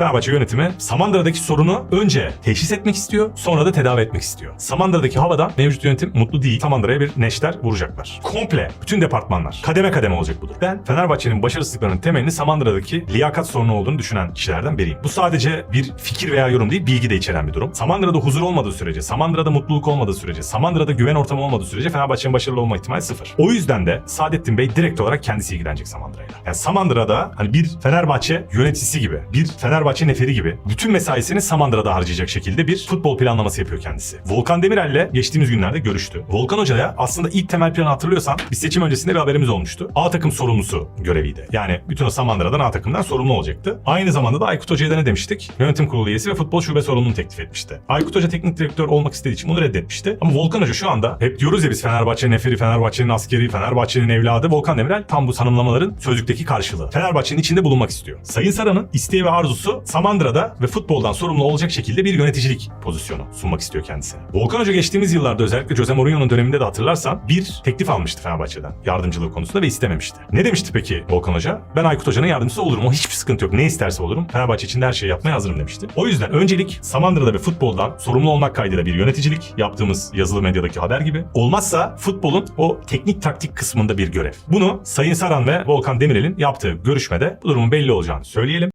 Fenerbahçe yönetimi Samandıra'daki sorunu önce teşhis etmek istiyor, sonra da tedavi etmek istiyor. Samandıra'daki havada mevcut yönetim mutlu değil. Samandıra'ya bir neşter vuracaklar. Komple, bütün departmanlar. Kademe kademe olacak budur. Ben Fenerbahçe'nin başarısızlıklarının temelini Samandıra'daki liyakat sorunu olduğunu düşünen kişilerden biriyim. Bu sadece bir fikir veya yorum değil, bilgi de içeren bir durum. Samandıra'da huzur olmadığı sürece, Samandıra'da mutluluk olmadığı sürece, Samandıra'da güven ortamı olmadığı sürece Fenerbahçe'nin başarılı olma ihtimali sıfır. O yüzden de Saadettin Bey direkt olarak kendisi ilgilenecek Samandıra'yla. Yani Samandıra'da hani bir Fenerbahçe yöneticisi gibi, bir Fenerbahçe neferi gibi bütün mesaisini Samandıra'da harcayacak şekilde bir futbol planlaması yapıyor kendisi. Volkan Demirel'le geçtiğimiz günlerde görüştü. Volkan Hoca'ya aslında ilk temel planı hatırlıyorsan bir seçim öncesinde bir haberimiz olmuştu. A takım sorumlusu göreviydi. Yani bütün o Samandıra'dan A takımdan sorumlu olacaktı. Aynı zamanda da Aykut Hoca'ya da ne demiştik? Yönetim kurulu üyesi ve futbol şube sorumluluğunu teklif etmişti. Aykut Hoca teknik direktör olmak istediği için bunu reddetmişti. Ama Volkan Hoca şu anda hep diyoruz ya biz Fenerbahçe neferi, Fenerbahçe'nin askeri, Fenerbahçe'nin evladı. Volkan Demirel tam bu tanımlamaların sözlükteki karşılığı. Fenerbahçe'nin içinde bulunmak istiyor. Sayın Saran'ın isteği ve arzusu Samandıra'da ve futboldan sorumlu olacak şekilde bir yöneticilik pozisyonu sunmak istiyor kendisine. Volkan Hoca geçtiğimiz yıllarda özellikle Jose Mourinho'nun döneminde de hatırlarsan bir teklif almıştı Fenerbahçe'den yardımcılığı konusunda ve istememişti. Ne demişti peki Volkan Hoca? Ben Aykut Hoca'nın yardımcısı olurum. O hiçbir sıkıntı yok. Ne isterse olurum. Fenerbahçe için de her şeyi yapmaya hazırım demişti. O yüzden öncelik Samandıra'da ve futboldan sorumlu olmak kaydıyla bir yöneticilik yaptığımız yazılı medyadaki haber gibi. Olmazsa futbolun o teknik taktik kısmında bir görev. Bunu Sayın Saran ve Volkan Demirel'in yaptığı görüşmede bu durumun belli olacağını söyleyelim.